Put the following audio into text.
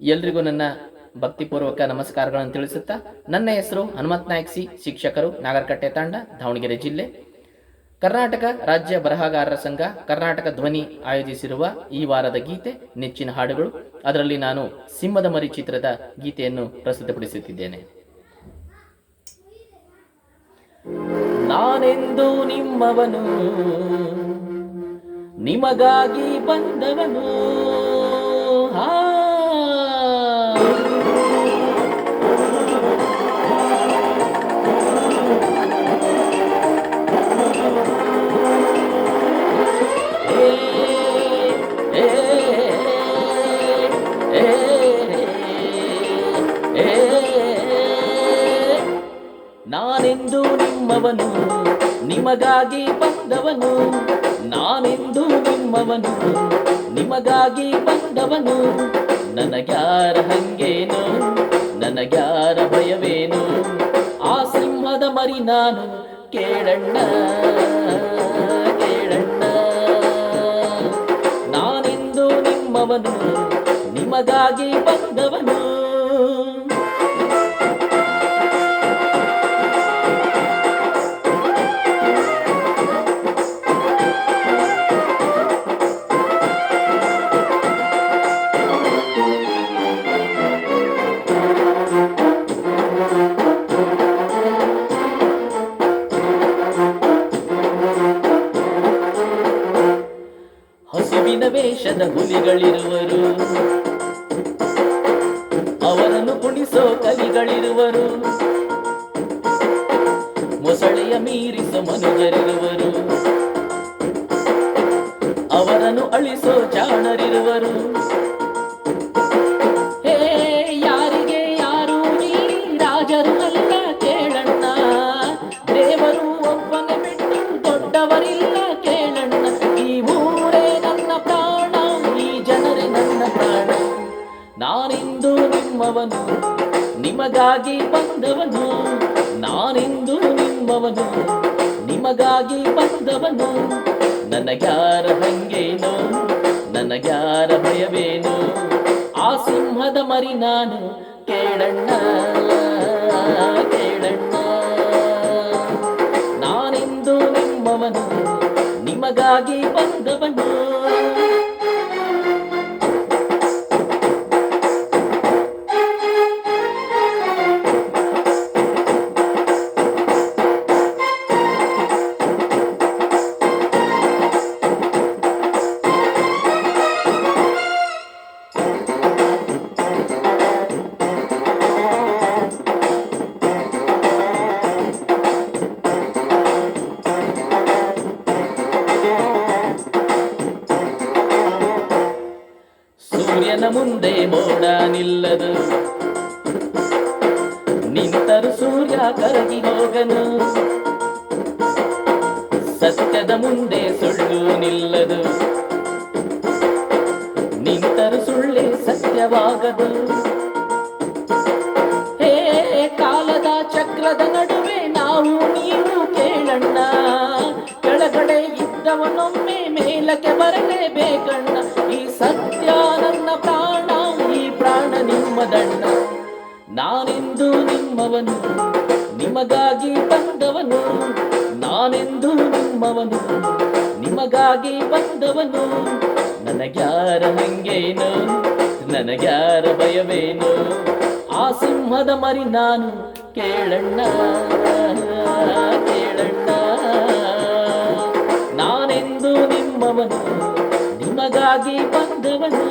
ಎಲ್ರಿಗೂ ನನ್ನ ಭಕ್ತಿಪೂರ್ವಕ ನಮಸ್ಕಾರಗಳನ್ನು ತಿಳಿಸುತ್ತಾ ನನ್ನ ಹೆಸರು ಹನುಮತ್ ನಾಯಕ್ ಸಿ, ಶಿಕ್ಷಕರು, ನಾಗರಕಟ್ಟೆ ತಾಂಡ, ದಾವಣಗೆರೆ ಜಿಲ್ಲೆ. ಕರ್ನಾಟಕ ರಾಜ್ಯ ಬರಹಗಾರರ ಸಂಘ, ಕರ್ನಾಟಕ ಧ್ವನಿ ಆಯೋಜಿಸಿರುವ ಈ ವಾರದ ಗೀತೆ, ನೆಚ್ಚಿನ ಹಾಡುಗಳು. ಅದರಲ್ಲಿ ನಾನು ಸಿಂಹದ ಮರಿ ಚಿತ್ರದ ಗೀತೆಯನ್ನು ಪ್ರಸ್ತುತಪಡಿಸುತ್ತಿದ್ದೇನೆ. ನಾನೆಂದು ನಿಮ್ಮವನು, ನಿಮಗಾಗಿ ಬಂದವನು. ನಿಮ್ಮವನು ನಿಮಗಾಗಿ ಬಂದವನು, ನಾನೆಂದು ನಿಮ್ಮವನು ನಿಮಗಾಗಿ ಬಂದವನು, ನನಗ್ಯಾರ ಹಂಗೇನು, ನನಗ್ಯಾರ ಭಯವೇನು, ಆ ಸಿಂಹದ ಮರಿ ನಾನು ಕೇಳಣ್ಣ ಕೇಳಣ್ಣ. ನಾನೆಂದು ನಿಮ್ಮವನು, ನಿಮಗಾಗಿ ವೇಷದ ಹುಲಿಗಳಿರುವರು ಅವರನ್ನು ಕುಣಿಸೋ ಕಲಿಗಳಿರುವರು ಮೊಸಳೆಯ ಮೀರಿಸೋ ಮನುಜರಿರುವರು. ಅವರನ್ನು ಅಳಿಸೋ ಜಾಣರಿರುವರು. ನಿಮ್ಮವನು ನಿಮಗಾಗಿ ಬಂದವನು, ನಾನೆಂದು ನಿಮ್ಮವನು ನಿಮಗಾಗಿ ಬಂದವನು, ನನಗ್ಯಾರ ಹಂಗೇನು, ನನಗ್ಯಾರ ಭಯವೇನು, ಆ ಸಿಂಹದ ಮರಿ ನಾನು ಕೇಳಣ್ಣ ಕೇಳಣ್ಣ. ನಾನೆಂದು ನಿಮ್ಮವನು ನಿಮಗಾಗಿ ಬಂದವನು ಸೂರ್ಯನ ಮುಂದೆ ಮೋಡ ನಿಲ್ಲದು ನಿಂತರು ಸೂರ್ಯ ಕರಗಿ ಹೋಗನು. ಸತ್ಯದ ಮುಂದೆ ಸುಳ್ಳು ನಿಲ್ಲದು. ನಿಂತರು ಸುಳ್ಳೆ ಸತ್ಯವಾಗದು. ಹೇ ಕಾಲದ ಚಕ್ರದ ನಡುವೆ ನಾವು ನೀನು ಕೇಳಣ್ಣ. ಕೆಳಗಡೆ ಇದ್ದವನೊಮ್ಮೆ ಮೇಲಕ್ಕೆ ಬರಲೇಬೇಕಣ್ಣ. ಈ ಸತ್ಯ ನಾನೆಂದು ನಿಮ್ಮವನು, ನಿಮಗಾಗಿ ಬಂದವನು. ನಾನೆಂದು ನಿಮ್ಮವನು, ನಿಮಗಾಗಿ ಬಂದವನು. ನನಗ್ಯಾರ ಹಂಗೇನು ನನಗ್ಯಾರ ಭಯವೇನು? ಆ ಸಿಂಹದ ಮರಿ ನಾನು ಕೇಳಣ್ಣ ಕೇಳಣ್ಣ. ನಾನೆಂದು ನಿಮ್ಮವನು, ನಿಮಗಾಗಿ ಬಂದವನು.